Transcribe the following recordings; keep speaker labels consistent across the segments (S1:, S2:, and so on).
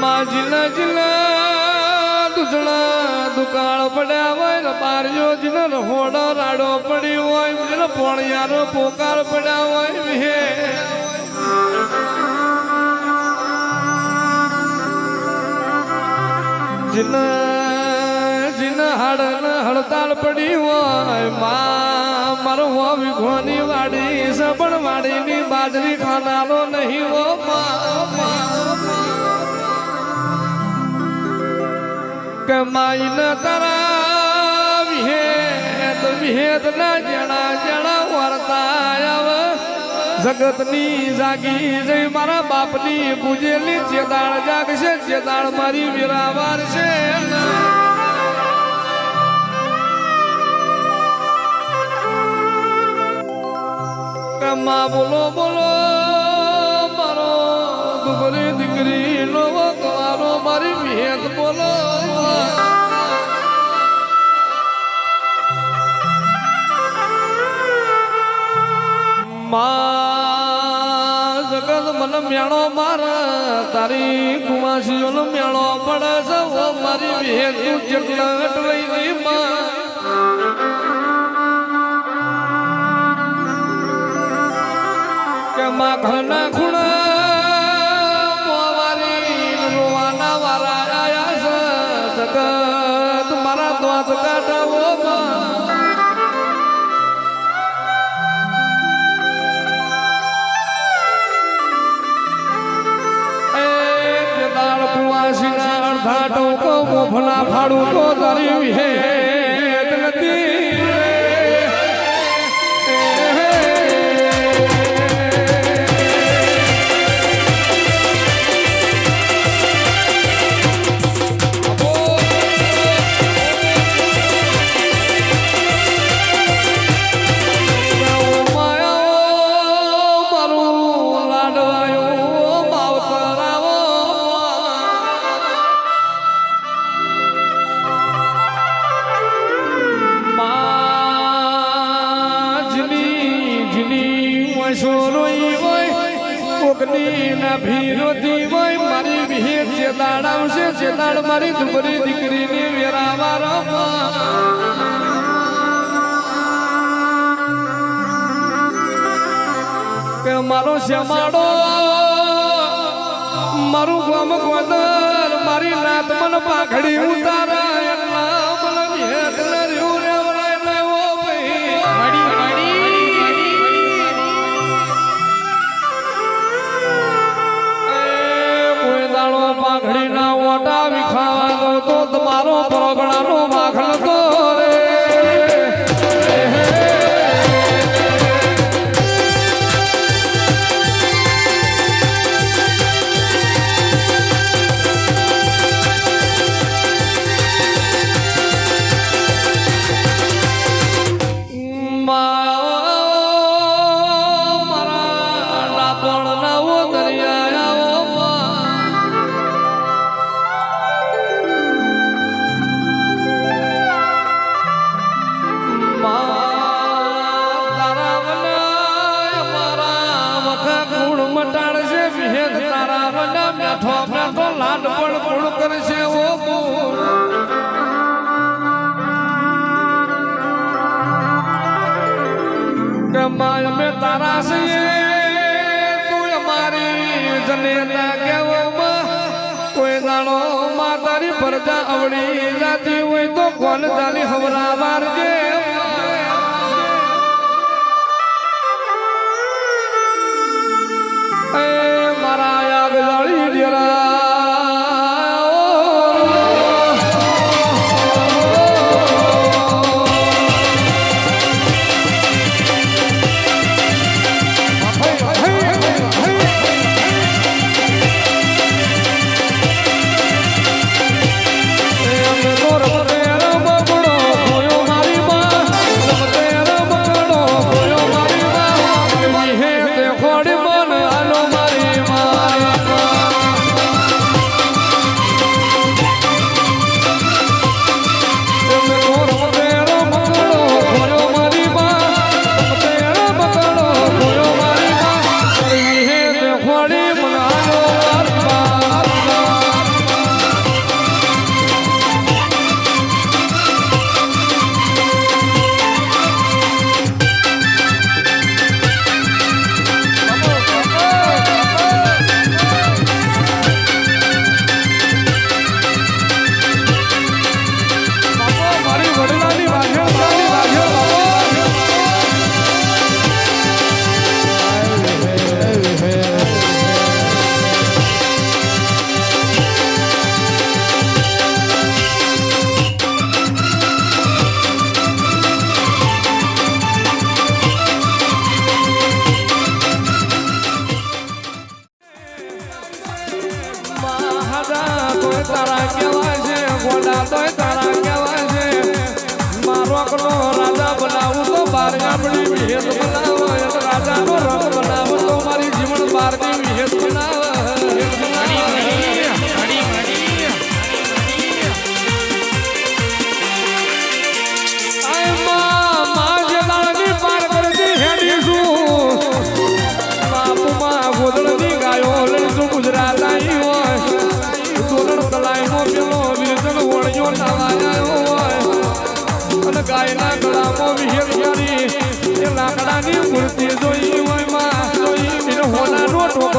S1: માં જીલા જીલા દુકાળ પડ્યા બારીઓ જીને હોડો રાડો પડી હોય, જીને પોણિયારો પોકાર પડ્યા હોય હડ હડતાલ પડી હોય, માં મારો હો વિઘોની વાડી, સબણ બાજરી ખાનારો નહીં હો માં. કમાઈ ન તારા વિહેત વિહેત ના જણા જણા વર્તા જગતની જાગી જઈ મારા બાપની પૂજેલી ચેતાળ જાગશે ચેતાળ મારી વિરાવાર છે. કમા બોલો બોલો, મારો દુગરી દીકરી નો કવારો મારી મેદ બોલો. મેળો માર તારી કુમાસીઓનો મેળો પડે છે મારી વિહેત તું માં. ફાડું તો તારી વિહેત શ્યામાડો મારું. ગામ ગોદર મારી નાત મન પાઘડી ઉતારા. મે તારા છીએ તું અમારી જનેતા કેવમાં કોઈ દાણો માં તારી પરજા અવળી જાતી હોય તો કોણ જાની હવરા મારજે?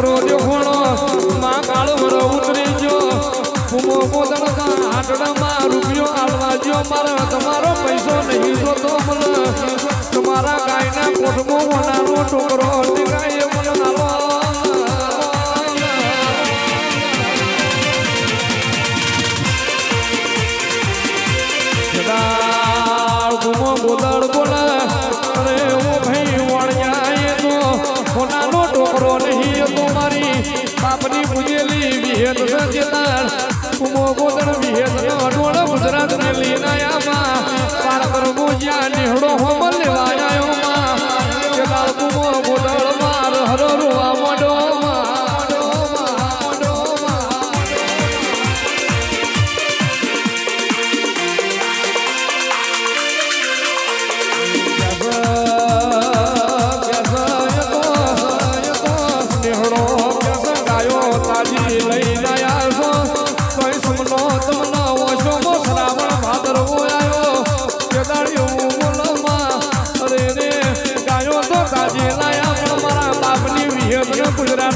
S1: મારો દેખોણો માં કાળો ઉતરી જો ફૂમો પોતાના આટડામાં રૂપિયો આલવા જો મારા તમારો પૈસો નહીં જોતો મને. તમારા ગાયના કોઠમો મોનારો ટોકરો અટકાય. યજ્ઞ ગુજરાત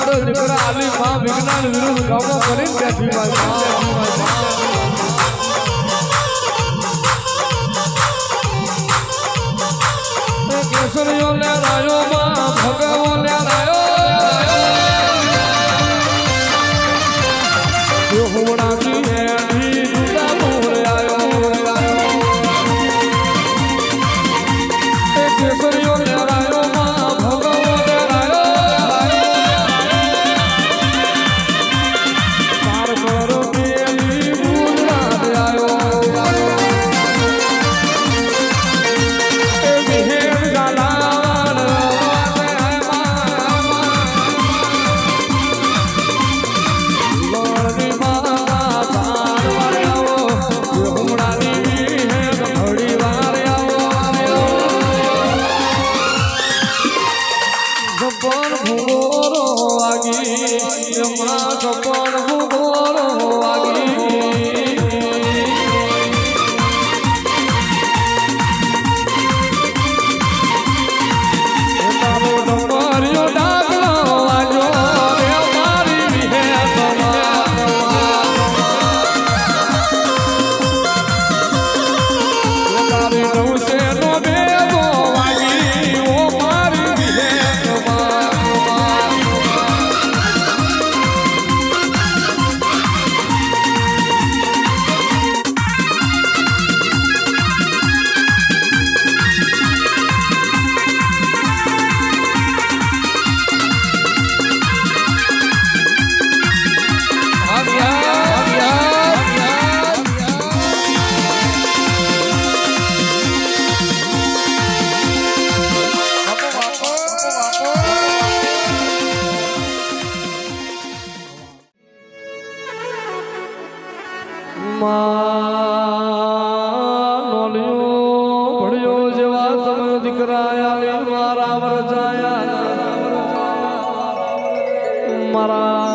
S1: તો દીકરા આવી માં વિજ્ઞાન વિરુદ્ધ ગામો કરીને બેઠી માં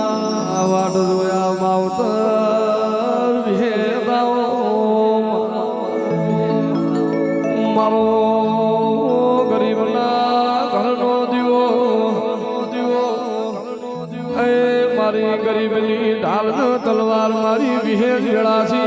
S1: જોયા વાટ જોયા માવતર મારો ગરીબના ઘરનો દીવો. દીવો એ મારી ગરીબની ઢાલ તલવાર, મારી વિહે જેળા છે.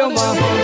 S1: you my heart.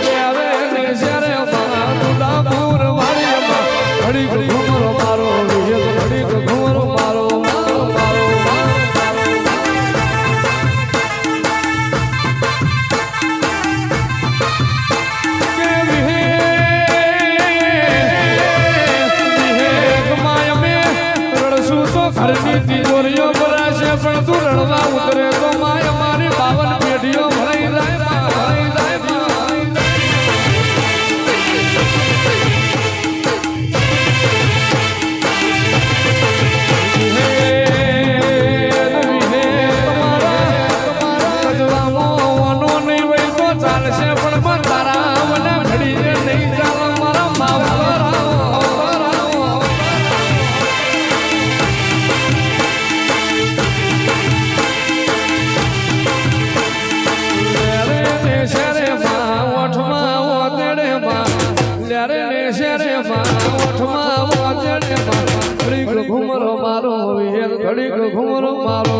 S1: ઘડીક ઘુમરો મારો.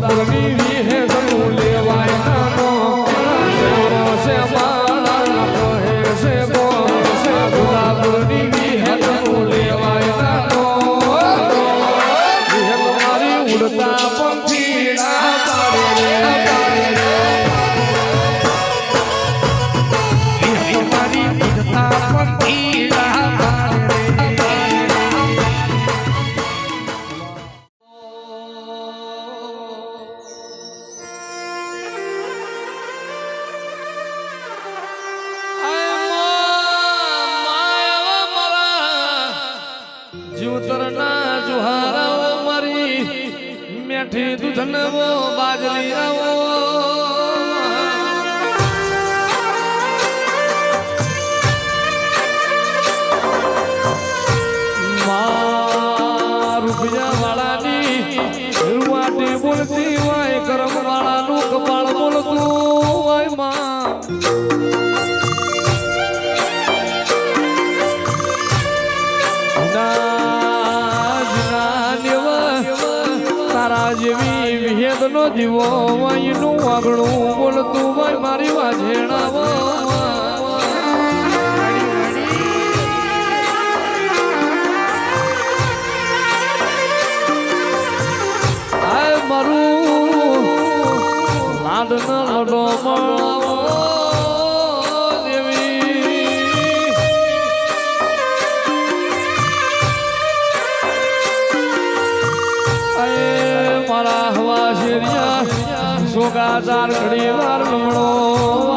S1: saudade minha દીવો વાઈનું વાગણું બોલતું હોય મારી વાજેણાવો મારું લાડન લડો મળાવો ચાર ઘડી વાર જે